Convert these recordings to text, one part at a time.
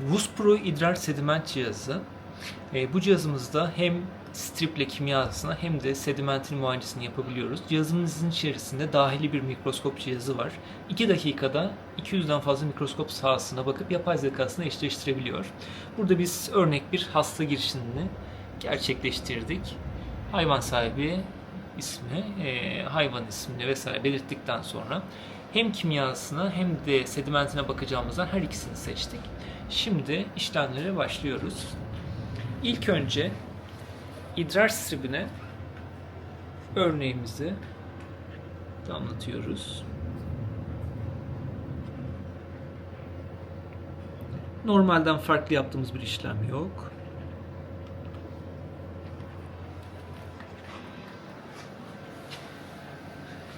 VUS Pro idrar sediment cihazı. E, bu cihazımızda hem striple kimyasına hem de sedimentin muayenesini yapabiliyoruz. Cihazımızın içerisinde dahili bir mikroskop cihazı var. 2 dakikada 200'den fazla mikroskop sahasına bakıp yapay zekasını eşleştirebiliyor. Burada biz örnek bir hasta girişimini gerçekleştirdik. Hayvan sahibi ismi, e, hayvan ismini vesaire belirttikten sonra hem kimyasına hem de sedimentine bakacağımızdan her ikisini seçtik. Şimdi işlemlere başlıyoruz. İlk önce idrar stribine örneğimizi damlatıyoruz. Normalden farklı yaptığımız bir işlem yok.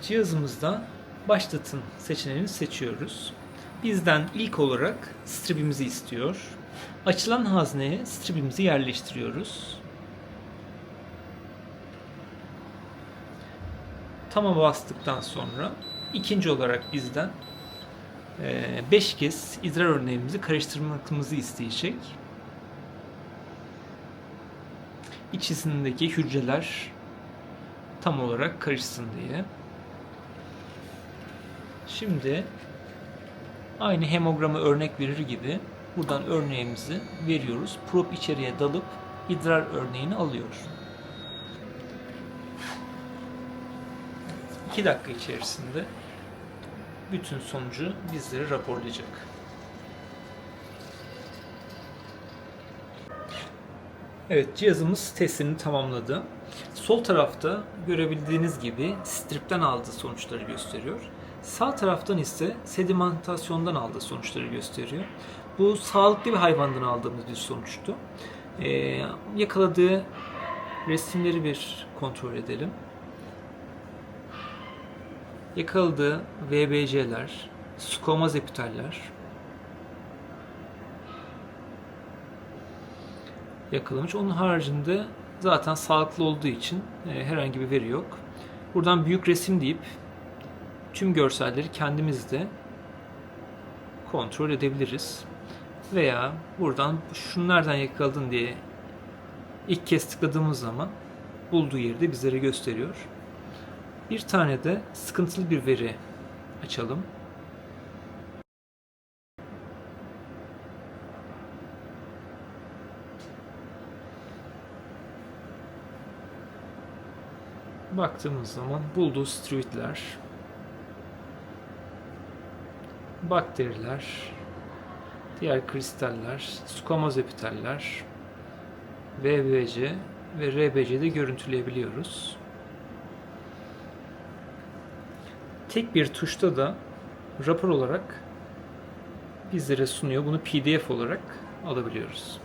Cihazımızda başlatın seçeneğini seçiyoruz. Bizden ilk olarak stribimizi istiyor. Açılan hazneye stribimizi yerleştiriyoruz. Tamam bastıktan sonra ikinci olarak bizden 5 kez idrar örneğimizi karıştırmamızı isteyecek. İçerisindeki hücreler tam olarak karışsın diye. Şimdi aynı hemogramı örnek verir gibi buradan örneğimizi veriyoruz. Prop içeriye dalıp idrar örneğini alıyor. 2 dakika içerisinde bütün sonucu bizlere raporlayacak. Evet cihazımız testini tamamladı. Sol tarafta görebildiğiniz gibi stripten aldığı sonuçları gösteriyor. Sağ taraftan ise sedimentasyondan aldığı sonuçları gösteriyor. Bu sağlıklı bir hayvandan aldığımız bir sonuçtu. Ee, yakaladığı resimleri bir kontrol edelim. Yakaladığı VBC'ler, skomaz epiteller yakalamış. Onun haricinde zaten sağlıklı olduğu için e, herhangi bir veri yok. Buradan büyük resim deyip tüm görselleri kendimiz de kontrol edebiliriz. Veya buradan şunu nereden yakaladın diye ilk kez tıkladığımız zaman bulduğu yeri de bizlere gösteriyor. Bir tane de sıkıntılı bir veri açalım. Baktığımız zaman bulduğu steroidler, bakteriler, diğer kristaller, squamous epiteller, VBC ve RBC'de görüntüleyebiliyoruz. Tek bir tuşta da rapor olarak bizlere sunuyor. Bunu PDF olarak alabiliyoruz.